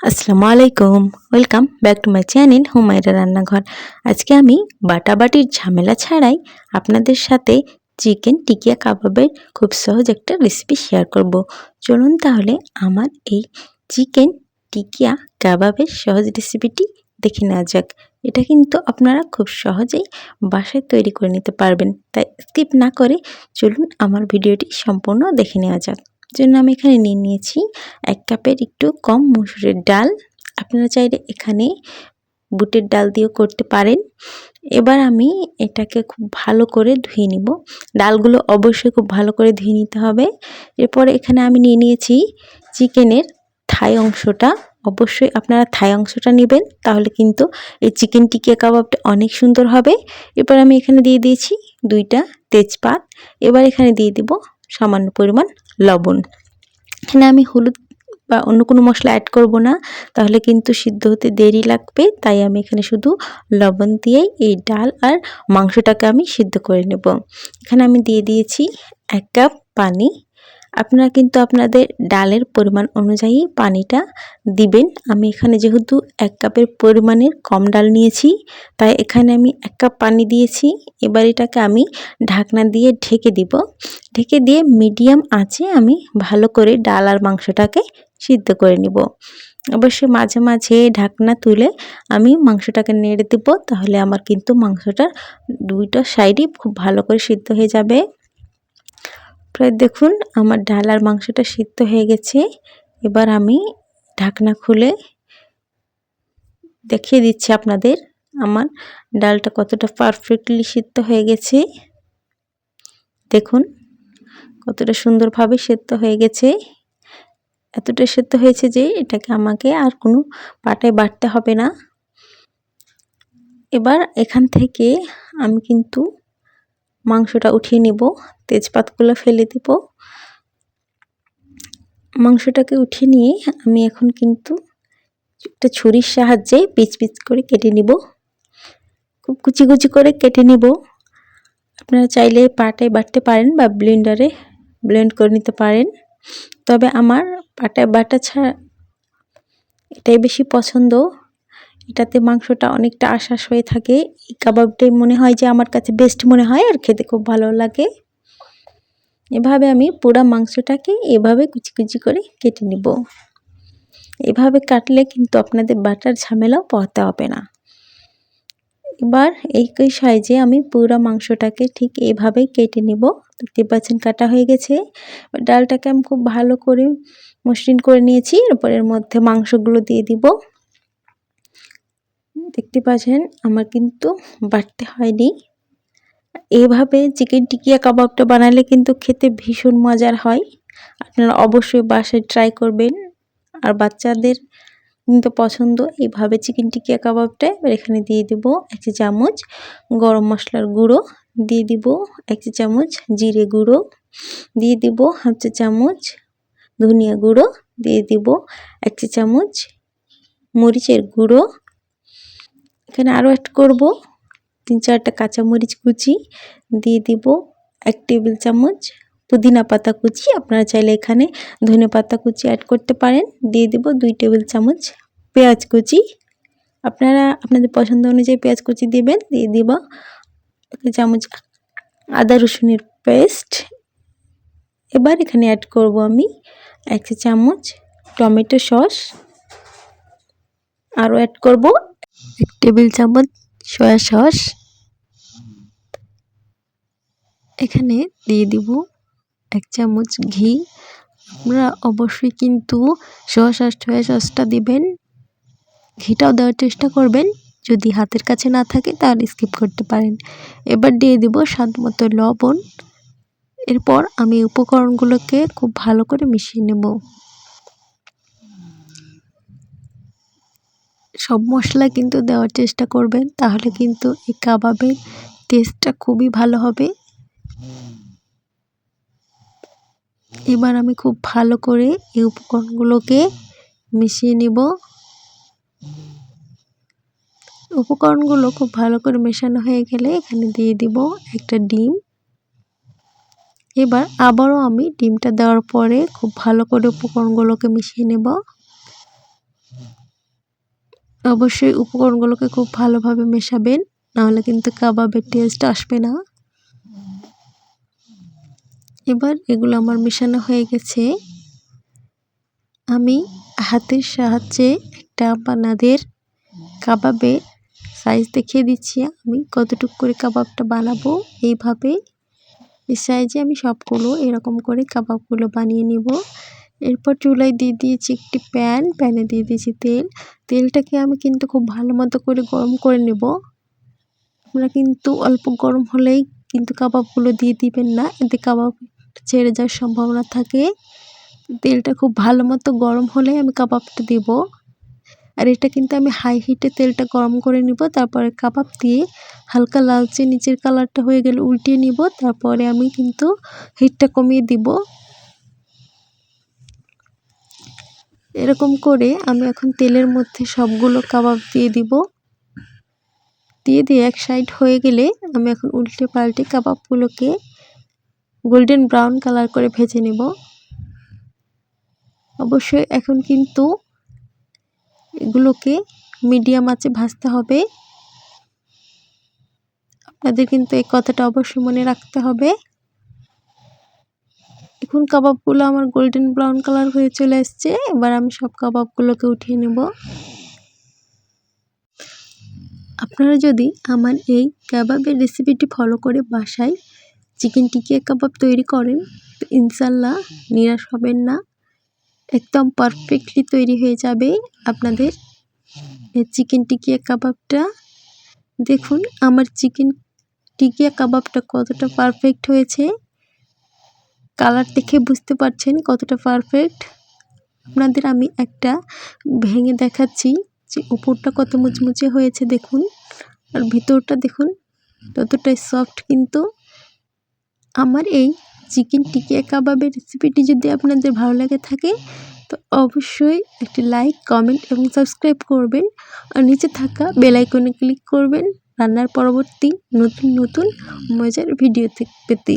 আসসালামু আলাইকুম। Welcome back to my channel Humaira Rannaghar. আজকে আমি বাটাবাটির ঝামেলা ছাড়াই আপনাদের সাথে চিকেন টিকিয়া কাবাবের খুব সহজ একটা রেসিপি শেয়ার করব। চলুন তাহলে আমার এই চিকেন টিকিয়া কাবাবের সহজ রেসিপিটি দেখে নেওয়া যাক। এটা কিন্তু আপনারা খুব সহজেই বাসায় তৈরি করে নিতে পারবেন। তাই স্কিপ না করে চলুন আমার ভিডিওটি সম্পূর্ণ দেখে নেওয়া যাক। জন্য আমি এখানে নিয়ে নিয়েছি এক কাপের একটু কম মুসুরের ডাল। আপনারা চাইলে এখানে বুটের ডাল দিয়েও করতে পারেন। এবার আমি এটাকে খুব ভালো করে ধুয়ে নিব। ডালগুলো অবশ্যই খুব ভালো করে ধুয়ে নিতে হবে। এরপরে এখানে আমি নিয়ে নিয়েছি চিকেনের থাই অংশটা। অবশ্যই আপনারা থাই অংশটা নেবেন, তাহলে কিন্তু এই চিকেন টিকিয়া কাবাবটা অনেক সুন্দর হবে। এবার আমি এখানে দিয়ে দিয়েছি দুইটা তেজপাত। এবার এখানে দিয়ে দিব সামান্য পরিমাণ লবণ। এখানে আমি হলুদ বা অন্য কোনো মশলা অ্যাড করব না, তাহলে কিন্তু সিদ্ধ হতে দেরি লাগবে, তাই আমি এখানে শুধু লবণ দিয়েই এই ডাল আর মাংসটাকে আমি সিদ্ধ করে নেব। এখানে আমি দিয়ে দিয়েছি এক কাপ পানি। আপনারা কিন্তু আপনাদের ডালের পরিমাণ অনুযায়ী পানিটা দিবেন। আমি এখানে যেহেতু এক কাপের পরিমাণের কম ডাল নিয়েছি, তাই এখানে আমি এক কাপ পানি দিয়েছি। এবার এটাকে আমি ঢাকনা দিয়ে ঢেকে দিব। ঢেকে দিয়ে মিডিয়াম আঁচে আমি ভালো করে ডাল আর মাংসটাকে সিদ্ধ করে নিব। অবশ্যই মাঝে মাঝে ঢাকনা তুলে আমি মাংসটাকে নেড়ে দেব, তাহলে আমার কিন্তু মাংসটা দুইটা সাইডই খুব ভালো করে সিদ্ধ হয়ে যাবে। প্রায় দেখুন, আমার ডাল আর মাংসটা সিদ্ধ হয়ে গেছে। এবার আমি ঢাকনা খুলে দেখিয়ে দিচ্ছি আপনাদের আমার ডালটা কতটা পারফেক্টলি সিদ্ধ হয়ে গেছে। দেখুন, কতটা সুন্দরভাবে সেদ্ধ হয়ে গেছে। এতটা সেদ্ধ হয়েছে যে এটাকে আমাকে আর কোনো পাটায় বাটতে হবে না। এবার এখান থেকে আমি কিন্তু মাংসটা উঠিয়ে নিব, তেজপাতগুলো ফেলে দিব। মাংসটাকে উঠিয়ে নিয়ে আমি এখন কিন্তু একটা ছুরির সাহায্যে পিচ পিচ করে কেটে নিব। খুব কুচি কুচি করে কেটে নিব। আপনারা চাইলে পাটায় বাটতে পারেন বা ব্লেন্ডারে ব্লেন্ড করে নিতে পারেন। তবে আমার পাটায় বাটা ছাড়া এটাই বেশি পছন্দ। এটাতে মাংসটা অনেকটা আশ্বাস হয়ে থাকে। এই কাবাবটাই মনে হয় যে আমার কাছে বেস্ট মনে হয় আর খেতে খুব ভালো লাগে। এভাবে আমি পুরা মাংসটাকে এভাবে কুচি কুচি করে কেটে নিব। এভাবে কাটলে কিন্তু আপনাদের বাটার ঝামেলাও পোহাতে হবে না। এবার এই সাইজে আমি পুরো মাংসটাকে ঠিক এইভাবেই কেটে নিব। দেখতে পাচ্ছেন কাটা হয়ে গেছে। ডালটাকে আমি খুব ভালো করে মসৃণ করে নিয়েছি। এরপর এর মধ্যে মাংসগুলো দিয়ে দিব। দেখতে পাচ্ছেন, আমার কিন্তু বাটতে হয়নি। এভাবে চিকেন টিকিয়া কাবাবটা বানালে কিন্তু খেতে ভীষণ মজার হয়। আপনারা অবশ্যই বাসায় ট্রাই করবেন। আর বাচ্চাদের কিন্তু পছন্দ, এইভাবে চিকেন টিকিয়া কাবাবটা। এবার এখানে দিয়ে দিব এক চামচ গরম মশলার গুঁড়ো। দিয়ে দিব এক চামচ জিরে গুঁড়ো। দিয়ে দিব হাফ চামচ ধনিয়া গুঁড়ো। দিয়ে দিব এক চামচ মরিচের গুঁড়ো। এখানে আরও অ্যাড করব। তিন চারটা কাঁচামরিচ কুচি দিয়ে দিব এক টেবিল চামচ। পুদিনা পাতা কুচি, আপনারা চাইলে এখানে ধনে পাতা কুচি অ্যাড করতে পারেন। দিয়ে দিব দুই টেবিল চামচ পেঁয়াজ কুচি। আপনারা আপনাদের পছন্দ অনুযায়ী পেঁয়াজ কুচি দিবেন। দিয়ে দিব চামচ আদা রসুনের পেস্ট। এবার এখানে অ্যাড করব আমি এক চামচ টমেটো সস। আরও অ্যাড করব এক টেবিল চামচ সয়া সস। এখানে দিয়ে দিব এক চামচ ঘি। আপনারা অবশ্যই কিন্তু সস আর সয়া সসটা দিবেন। ঘিটাও দেওয়ার চেষ্টা করবেন। যদি হাতের কাছে না থাকে তাহলে স্কিপ করতে পারেন। এবার দিয়ে দিব স্বাদ মতো লবণ। এরপর আমি উপকরণগুলোকে খুব ভালো করে মিশিয়ে নেব। সব মশলা কিন্তু দেওয়ার চেষ্টা করবেন। তাহলে কিন্তু এই কাবাবের টেস্টটা খুবই ভালো হবে। এবার আমি খুব ভালো করে এই উপকরণগুলোকে মিশিয়ে নেব। উপকরণগুলো খুব ভালো করে মেশানো হয়ে গেলে এখানে দিয়ে দিব একটা ডিম। এবার আবারও আমি ডিমটা দেওয়ার পরে খুব ভালো করে উপকরণগুলোকে মিশিয়ে নেব। অবশ্যই উপকরণগুলোকে খুব ভালোভাবে মেশাবেন, নাহলে কিন্তু কাবাবের টেস্ট আসবে না। এবার এগুলো আমার মেশানো হয়ে গেছে। আমি হাতের সাহায্যে একটা আপনাদের কাবাবে সাইজ দেখিয়ে দিচ্ছি। আমি কতটুকু করে কাবাবটা বানাবো, এইভাবে। এই সাইজে আমি সবগুলো এরকম করে কাবাবগুলো বানিয়ে নিব। এরপর চুলায় দিয়ে দিয়েছি একটি প্যান, প্যানে দিয়ে দিয়েছি তেল। তেলটাকে আমি কিন্তু খুব ভালো মতো করে গরম করে নেব। আপনারা কিন্তু অল্প গরম হলেই কিন্তু কাবাবগুলো দিয়ে দিবেন না, এতে কাবাব ছেড়ে যাওয়ার সম্ভাবনা থাকে। তেলটা খুব ভালো মতো গরম হলে আমি কাবাবটা দিব। আর এটা কিন্তু আমি হাই হিটে তেলটা গরম করে নিব, তারপরে কাবাব দিয়ে হালকা লালচে নিচের কালারটা হয়ে গেলে উল্টিয়ে নিব, তারপরে আমি কিন্তু হিটটা কমিয়ে দিব। এরকম করে আমি এখন তেলের মধ্যে সবগুলো কাবাব দিয়ে দিব। দিয়ে দিয়ে এক সাইড হয়ে গেলে আমি এখন উল্টে পাল্টে কাবাবগুলোকে গোল্ডেন ব্রাউন কালার করে ভেজে নেব। অবশ্যই এখন কিন্তু এগুলোকে মিডিয়াম আঁচে ভাজতে হবে। আপনাদের কিন্তু এই কথাটা অবশ্যই মনে রাখতে হবে। এখন কাবাবগুলো আমার গোল্ডেন ব্রাউন কালার হয়ে চলে আসছে। এবার আমি সব কাবাবগুলোকে উঠিয়ে নেব। আপনারা যদি আমার এই কাবাবের রেসিপিটি ফলো করে বাসায় চিকেন টিকিয়া কাবাব তৈরি করেন, তো ইনশাল্লাহ নিরাশ হবেন না। একদম পারফেক্টলি তৈরি হয়ে যাবে আপনাদের চিকেন টিকিয়া কাবাবটা। দেখুন, আমার চিকেন টিকিয়া কাবাবটা কতটা পারফেক্ট হয়েছে। কালার দেখে বুঝতে পারছেন কতটা পারফেক্ট। আপনাদের আমি একটা ভেঙে দেখাচ্ছি যে উপরটা কত মুচমুচে হয়েছে দেখুন। আর ভিতরটা দেখুন ততটাই সফট কিন্তু। আমার এই চিকেন টিকিয়া কাবাবের রেসিপিটি যদি আপনাদের ভালো লাগে থাকে, তো অবশ্যই একটি লাইক, কমেন্ট এবং সাবস্ক্রাইব করবেন। আর নিচে থাকা বেলাইকনে ক্লিক করবেন। রান্নার পরবর্তী নতুন নতুন, মজার ভিডিও পেতে।